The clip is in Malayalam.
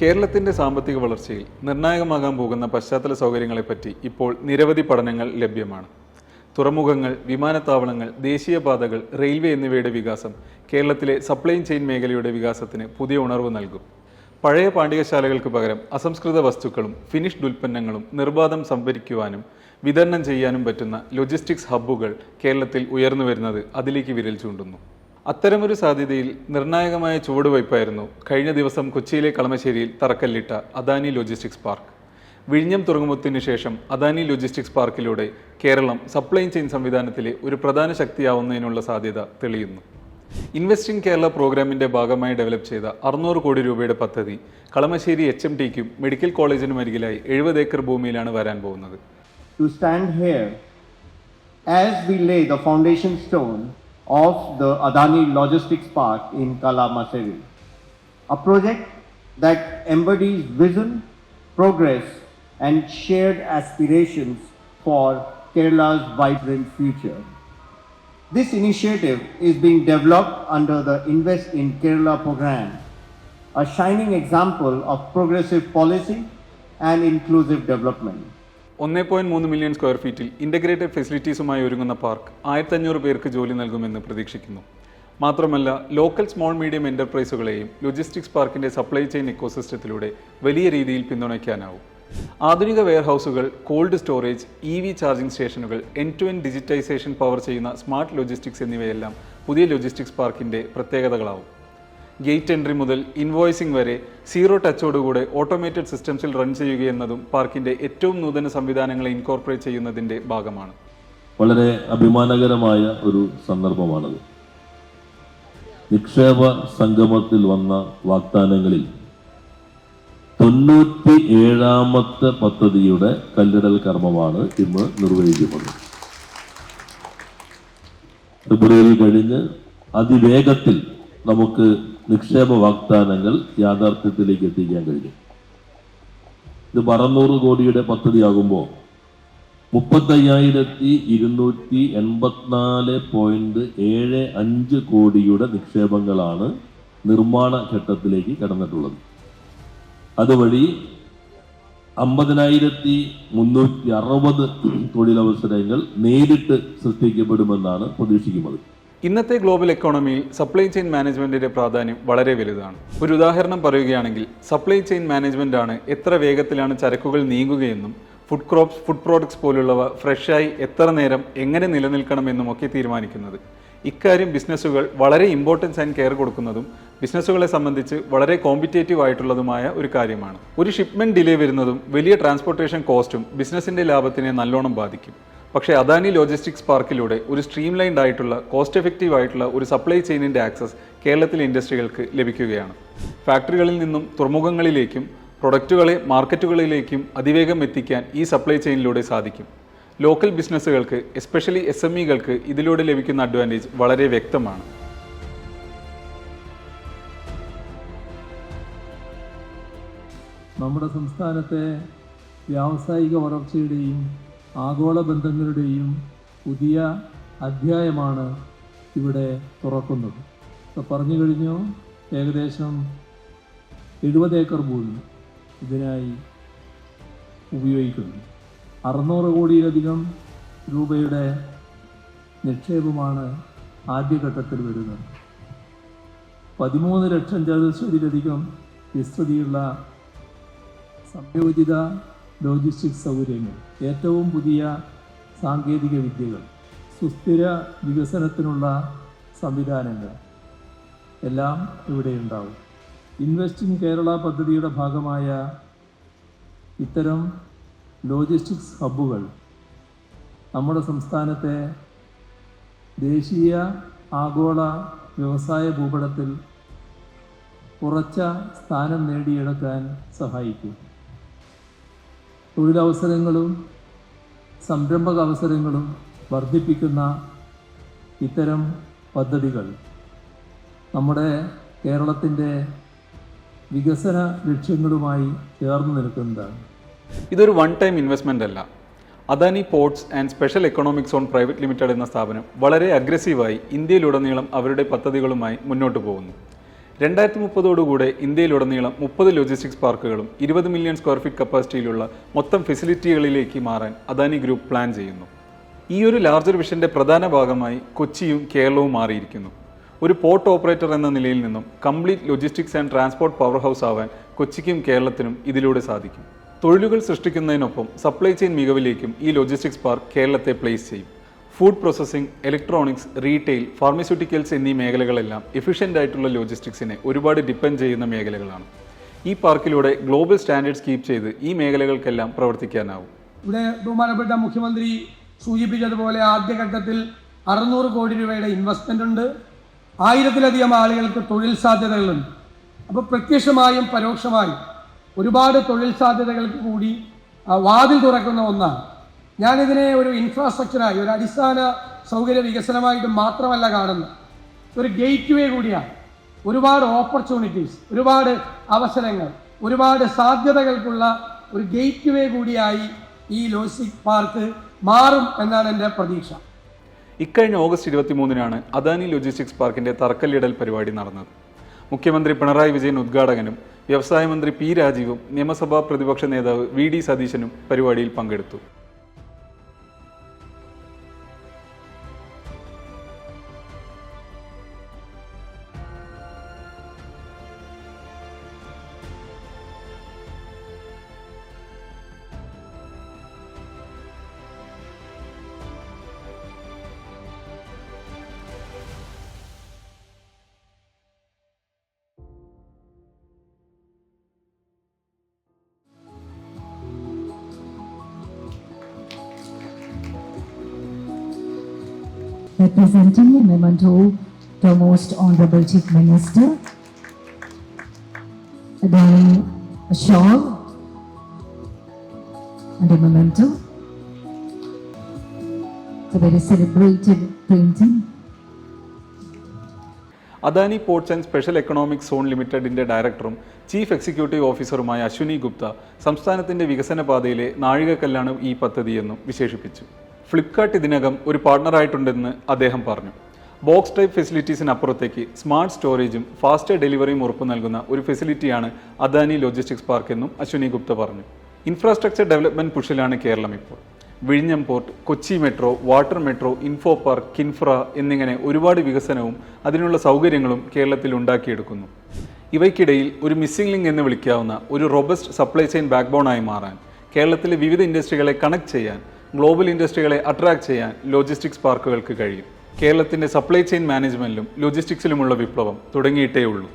കേരളത്തിന്റെ സാമ്പത്തിക വളർച്ചയിൽ നിർണായകമാകാൻ പോകുന്ന പശ്ചാത്തല സൗകര്യങ്ങളെപ്പറ്റി ഇപ്പോൾ നിരവധി പഠനങ്ങൾ ലഭ്യമാണ്. തുറമുഖങ്ങൾ വിമാനത്താവളങ്ങൾ ദേശീയപാതകൾ റെയിൽവേ എന്നിവയുടെ വികാസം കേരളത്തിലെ സപ്ലൈ ചെയിൻ മേഖലയുടെ വികാസത്തിന് പുതിയ ഉണർവ് നൽകും. പഴയ പാണ്ഡികശാലകൾക്ക് പകരം അസംസ്കൃത വസ്തുക്കളും ഫിനിഷ്ഡ് ഉൽപ്പന്നങ്ങളും നിർബാധം സംഭരിക്കുവാനും വിതരണം ചെയ്യാനും പറ്റുന്ന ലോജിസ്റ്റിക്സ് ഹബ്ബുകൾ കേരളത്തിൽ ഉയർന്നു വരുന്നത് അതിലേക്ക് വിരൽ ചൂണ്ടുന്നു. അത്തരമൊരു സാധ്യതയിൽ നിർണായകമായ ചുവടുവയ്പായിരുന്നു കഴിഞ്ഞ ദിവസം കൊച്ചിയിലെ കളമശ്ശേരിയിൽ തറക്കല്ലിട്ട അദാനി ലോജിസ്റ്റിക്സ് പാർക്ക്. വിഴിഞ്ഞം തുറമുഖത്തിനു ശേഷം അദാനി ലോജിസ്റ്റിക്സ് പാർക്കിലൂടെ കേരളം സപ്ലൈ ചെയിൻ സംവിധാനത്തിലെ ഒരു പ്രധാന ശക്തിയാവുന്നതിനുള്ള സാധ്യത തെളിയുന്നു. ഇൻവെസ്റ്റിംഗ് ഇൻ കേരള പ്രോഗ്രാമിന്റെ ഭാഗമായി ഡെവലപ്പ് ചെയ്ത അറുന്നൂറ് കോടി രൂപയുടെ പദ്ധതി കളമശ്ശേരി എച്ച് എം ടിക്കും മെഡിക്കൽ കോളേജിനും അരികിലായി എഴുപത് ഏക്കർ ഭൂമിയിലാണ് വരാൻ പോകുന്നത്. To stand here as we lay the foundation stone of the Adani Logistics Park in Kalamaseri, a project that embodies vision, progress, and shared aspirations for Kerala's vibrant future. This initiative is being developed under the Invest in Kerala program, a shining example of progressive policy and inclusive development. ഒന്നേ പോയിന്റ് മൂന്ന് മില്യൺ സ്ക്വയർ ഫീറ്റിൽ ഇന്റഗ്രേറ്റഡ് ഫെസിലിറ്റീസുമായി ഒരുങ്ങുന്ന പാർക്ക് ആയിരത്തഞ്ഞൂറ് പേർക്ക് ജോലി നൽകുമെന്ന് പ്രതീക്ഷിക്കുന്നു. മാത്രമല്ല ലോക്കൽ സ്മോൾ മീഡിയം എന്റർപ്രൈസുകളെയും ലോജിസ്റ്റിക്സ് പാർക്കിന്റെ സപ്ലൈ ചെയിൻ ഇക്കോസിസ്റ്റത്തിലൂടെ വലിയ രീതിയിൽ പിന്തുണയ്ക്കാനാവും. ആധുനിക വെയർഹൗസുകൾ cold storage E V charging സ്റ്റേഷനുകൾ end to end digitization power ചെയ്യുന്ന സ്മാർട്ട് ലോജിസ്റ്റിക്സ് എന്നിവയെല്ലാം പുതിയ ലോജിസ്റ്റിക്സ് പാർക്കിന്റെ പ്രത്യേകതകളാവും. ഗേറ്റ് എൻട്രി മുതൽ ഇൻവോയ്സിംഗ് വരെ സീറോ ടച്ചോടുകൂടെ ഓട്ടോമേറ്റഡ് സിസ്റ്റംസിൽ റൺ ചെയ്യുകയെന്നതും പാർക്കിന്റെ ഏറ്റവും നൂതന സംവിധാനങ്ങളെ ഇൻകോർപ്പറേറ്റ് ചെയ്യുന്നതിന്റെ ഭാഗമാണ്. വളരെ അഭിമാനകരമായ ഒരു സന്ദർഭമാണത്. നിക്ഷേപ സംഗമത്തിൽ വന്ന വാഗ്ദാനങ്ങളിൽ തൊണ്ണൂറ്റി ഏഴാമത്തെ പദ്ധതിയുടെ കല്ലിടൽ കർമ്മമാണ് ഇന്ന് നിർവഹിക്കുന്നത് ഫെബ്രുവരി കഴിഞ്ഞ് അതിവേഗത്തിൽ നമുക്ക് നിക്ഷേപ വാഗ്ദാനങ്ങൾ യാഥാർത്ഥ്യത്തിലേക്ക് എത്തിക്കാൻ കഴിയും. ഇത് അറുന്നൂറ് കോടിയുടെ പദ്ധതിയാകുമ്പോൾ മുപ്പത്തയ്യായിരത്തി ഇരുന്നൂറ്റി എൺപത്തിനാല് പോയിന്റ് ഏഴ് അഞ്ച് കോടിയുടെ നിക്ഷേപങ്ങളാണ് നിർമ്മാണ ഘട്ടത്തിലേക്ക് കടന്നിട്ടുള്ളത്. അതുവഴി അമ്പതിനായിരത്തി മുന്നൂറ്റി അറുപത് തൊഴിലവസരങ്ങൾ നേരിട്ട് സൃഷ്ടിക്കപ്പെടുമെന്നാണ് പ്രതീക്ഷിക്കുന്നത്. ഇന്നത്തെ ഗ്ലോബൽ എക്കോണമിയിൽ സപ്ലൈ ചെയിൻ മാനേജ്മെന്റിന്റെ പ്രാധാന്യം വളരെ വലുതാണ്. ഒരു ഉദാഹരണം പറയുകയാണെങ്കിൽ സപ്ലൈ ചെയിൻ മാനേജ്മെന്റ് ആണ് എത്ര വേഗത്തിലാണ് ചരക്കുകൾ നീങ്ങുകയെന്നും ഫുഡ് ക്രോപ്സ് ഫുഡ് പ്രോഡക്ട്സ് പോലുള്ളവ ഫ്രഷായി എത്ര നേരം എങ്ങനെ നിലനിൽക്കണമെന്നും ഒക്കെ തീരുമാനിക്കുന്നത്. ഇക്കാര്യം ബിസിനസ്സുകൾ വളരെ ഇമ്പോർട്ടൻസ് ആൻഡ് കെയർ കൊടുക്കുന്നതും ബിസിനസ്സുകളെ സംബന്ധിച്ച് വളരെ കോമ്പറ്റേറ്റീവ് ആയിട്ടുള്ളതുമായ ഒരു കാര്യമാണ്. ഒരു ഷിപ്മെന്റ് ഡിലേ വരുന്നതും വലിയ ട്രാൻസ്പോർട്ടേഷൻ കോസ്റ്റും ബിസിനസിന്റെ ലാഭത്തിനെ നല്ലോണം ബാധിക്കും. പക്ഷേ അദാനി ലോജിസ്റ്റിക്സ് പാർക്കിലൂടെ ഒരു സ്ട്രീം ലൈൻഡ് ആയിട്ടുള്ള കോസ്റ്റ് എഫക്റ്റീവ് ആയിട്ടുള്ള ഒരു സപ്ലൈ ചെയിനിന്റെ ആക്സസ് കേരളത്തിലെ ഇൻഡസ്ട്രികൾക്ക് ലഭിക്കുകയാണ്. ഫാക്ടറികളിൽ നിന്നും തുറമുഖങ്ങളിലേക്കും പ്രൊഡക്റ്റുകളെ മാർക്കറ്റുകളിലേക്കും അതിവേഗം എത്തിക്കാൻ ഈ സപ്ലൈ ചെയിനിലൂടെ സാധിക്കും. ലോക്കൽ ബിസിനസ്സുകൾക്ക് എസ്പെഷ്യലി എസ് എം ഇകൾക്ക് ഇതിലൂടെ ലഭിക്കുന്ന അഡ്വാന്റേജ് വളരെ വ്യക്തമാണ്. നമ്മുടെ സംസ്ഥാനത്തെ വ്യാവസായിക വളർച്ചയുടെയും ആഗോള ബന്ധങ്ങളുടെയും പുതിയ അധ്യായമാണ് ഇവിടെ തുറക്കുന്നത്. ഇപ്പോൾ പറഞ്ഞു കഴിഞ്ഞു ഏകദേശം എഴുപത് ഏക്കർ ഭൂമി ഇതിനായി ഉപയോഗിക്കുന്നു. അറുന്നൂറ് കോടിയിലധികം രൂപയുടെ നിക്ഷേപമാണ് ആദ്യഘട്ടത്തിൽ വരുന്നത്. പതിമൂന്ന് ലക്ഷം ചതുരശ്വരിയിലധികം വിസ്തൃതിയുള്ള സംയോജിത ലോജിസ്റ്റിക്സ് സൗകര്യങ്ങൾ ഏറ്റവും പുതിയ സാങ്കേതിക വിദ്യകൾ സുസ്ഥിര വികസനത്തിനുള്ള സംവിധാനങ്ങൾ എല്ലാം ഇവിടെ ഉണ്ടാവും. ഇൻവെസ്റ്റ് ഇൻ കേരള പദ്ധതിയുടെ ഭാഗമായ ഇത്തരം ലോജിസ്റ്റിക്സ് ഹബ്ബുകൾ നമ്മുടെ സംസ്ഥാനത്തെ ദേശീയ ആഗോള വ്യവസായ ഭൂപടത്തിൽ ഉറച്ച സ്ഥാനം നേടിയെടുക്കാൻ സഹായിക്കും. തൊഴിലവസരങ്ങളും സംരംഭക അവസരങ്ങളും വർദ്ധിപ്പിക്കുന്ന ഇത്തരം പദ്ധതികൾ നമ്മുടെ കേരളത്തിന്റെ വികസന ലക്ഷ്യങ്ങളുമായി ചേർന്ന് നിൽക്കുന്നതാണ്. ഇതൊരു വൺ ടൈം ഇൻവെസ്റ്റ്മെന്റ് അല്ല. Adani ports and special economic zone private limited എന്ന സ്ഥാപനം വളരെ അഗ്രസീവായി ഇന്ത്യയിലുടനീളം അവരുടെ പദ്ധതികളുമായി മുന്നോട്ട് പോകുന്നു. രണ്ടായിരത്തി മുപ്പതോടുകൂടെ ഇന്ത്യയിലുടനീളം മുപ്പത് ലോജിസ്റ്റിക്സ് പാർക്കുകളും ഇരുപത് മില്യൺ സ്ക്വയർ ഫീറ്റ് കപ്പാസിറ്റിയിലുള്ള മൊത്തം ഫെസിലിറ്റികളിലേക്ക് മാറാൻ അദാനി ഗ്രൂപ്പ് പ്ലാൻ ചെയ്യുന്നു. ഈ ഒരു ലാർജർ വിഷന്റെ പ്രധാന ഭാഗമായി കൊച്ചിയും കേരളവും മാറിയിരിക്കുന്നു. ഒരു പോർട്ട് ഓപ്പറേറ്റർ എന്ന നിലയിൽ നിന്നും complete logistics and transport power house ആവാൻ കൊച്ചിക്കും കേരളത്തിനും ഇതിലൂടെ സാധിക്കും. തൊഴിലുകൾ സൃഷ്ടിക്കുന്നതിനൊപ്പം സപ്ലൈ ചെയിൻ മികവിലേക്കും ഈ ലോജിസ്റ്റിക്സ് പാർക്ക് കേരളത്തെ പ്ലേസ് ചെയ്യും. Food processing electronics retail pharmaceuticals എന്നീ മേഖലകളെല്ലാം എഫിഷ്യന്റ് ആയിട്ടുള്ള ലോജിസ്റ്റിക്സിനെ ഒരുപാട് ഡിപ്പെൻഡ് ചെയ്യുന്ന മേഖലകളാണ്. ഈ പാർക്കിലൂടെ ഗ്ലോബൽ സ്റ്റാൻഡേർഡ്സ് കീപ്പ് ചെയ്ത് ഈ മേഖലകൾക്കെല്ലാം പ്രവർത്തിക്കാനാവും. ഇവിടെ ബഹുമാനപ്പെട്ട മുഖ്യമന്ത്രി സൂചിപ്പിച്ചതുപോലെ ആദ്യഘട്ടത്തിൽ അറുന്നൂറ് കോടി രൂപയുടെ ഇൻവെസ്റ്റ്മെന്റ് ഉണ്ട്. ആയിരത്തിലധികം ആളുകൾക്ക് തൊഴിൽ സാധ്യതകളുണ്ട്. അപ്പോൾ പ്രത്യക്ഷമായും പരോക്ഷമായും ഒരുപാട് തൊഴിൽ സാധ്യതകൾക്ക് കൂടി വാതിൽ തുറക്കുന്ന ഒന്നാണ്. ഞാനിതിനെ ഒരു ഇൻഫ്രാസ്ട്രക്ചറായി ഒരു അടിസ്ഥാന സൗകര്യ വികസനമായിട്ട് മാത്രമല്ല കാണുന്നത്. ഒരു ഗേറ്റ് വേ കൂടിയാണ്. ഒരുപാട് ഓപ്പർച്യൂണിറ്റീസ് ഒരുപാട് അവസരങ്ങൾ ഒരുപാട് സാധ്യതകൾക്കുള്ള ഒരു ഗേറ്റ് വേ കൂടിയായി ഈ ലോജിസ്റ്റിക് പാർക്ക് മാറും എന്നാണ് എന്റെ പ്രതീക്ഷ. ഇക്കഴിഞ്ഞ ഓഗസ്റ്റ് ഇരുപത്തി മൂന്നിനാണ് അദാനി ലോജിസ്റ്റിക്സ് പാർക്കിന്റെ തറക്കല്ലിടൽ പരിപാടി നടന്നത്. മുഖ്യമന്ത്രി പിണറായി വിജയൻ ഉദ്ഘാടകനും വ്യവസായ മന്ത്രി പി രാജീവും നിയമസഭാ പ്രതിപക്ഷ നേതാവ് വി ഡി സതീശനും പരിപാടിയിൽ പങ്കെടുത്തു. Representing a memento the Most Honorable Chief Minister, a shawl and a memento. It's a very celebrated painting. Adani ports and special economic zone ലിമിറ്റഡിന്റെ ഡയറക്ടറും ചീഫ് എക്സിക്യൂട്ടീവ് ഓഫീസറുമായ അശ്വിനി ഗുപ്ത സംസ്ഥാനത്തിന്റെ വികസന പാതയിലെ നാഴികക്കല്ലാണ് ഈ പദ്ധതിയെന്നും വിശേഷിപ്പിച്ചു ഫ്ലിപ്കാർട്ട് ഇതിനകം ഒരു പാർട്ണറായിട്ടുണ്ടെന്ന് അദ്ദേഹം പറഞ്ഞു. ബോക്സ് ടൈപ്പ് ഫെസിലിറ്റീസിനപ്പുറത്തേക്ക് സ്മാർട്ട് സ്റ്റോറേജും ഫാസ്റ്റ് ഡെലിവറിയും ഉറപ്പു നൽകുന്ന ഒരു ഫെസിലിറ്റിയാണ് അദാനി ലോജിസ്റ്റിക്സ് പാർക്ക് എന്നും അശ്വിനി ഗുപ്ത പറഞ്ഞു. ഇൻഫ്രാസ്ട്രക്ചർ ഡെവലപ്മെന്റ് പുഷിലാണ് കേരളം ഇപ്പോൾ. വിഴിഞ്ഞം port Kochi metro water metro info park Kinfra എന്നിങ്ങനെ ഒരുപാട് വികസനവും അതിനുള്ള സൗകര്യങ്ങളും കേരളത്തിൽ ഉണ്ടാക്കിയെടുക്കുന്നു. ഇവയ്ക്കിടയിൽ ഒരു മിസ്സിംഗ് ലിങ്ക് എന്ന് വിളിക്കാവുന്ന ഒരു റോബസ്റ്റ് സപ്ലൈ ചെയിൻ ബാക്ക്ബോണായി മാറാൻ കേരളത്തിലെ വിവിധ ഇൻഡസ്ട്രികളെ കണക്ട് ചെയ്യാൻ ഗ്ലോബൽ ഇൻഡസ്ട്രികളെ അട്രാക്ട് ചെയ്യാൻ ലോജിസ്റ്റിക്സ് പാർക്കുകൾക്ക് കഴിയും. കേരളത്തിന്റെ സപ്ലൈ ചെയിൻ മാനേജ്മെന്റിലും ലോജിസ്റ്റിക്സിലുമുള്ള വിപ്ലവം തുടങ്ങിയിട്ടേ ഉള്ളൂ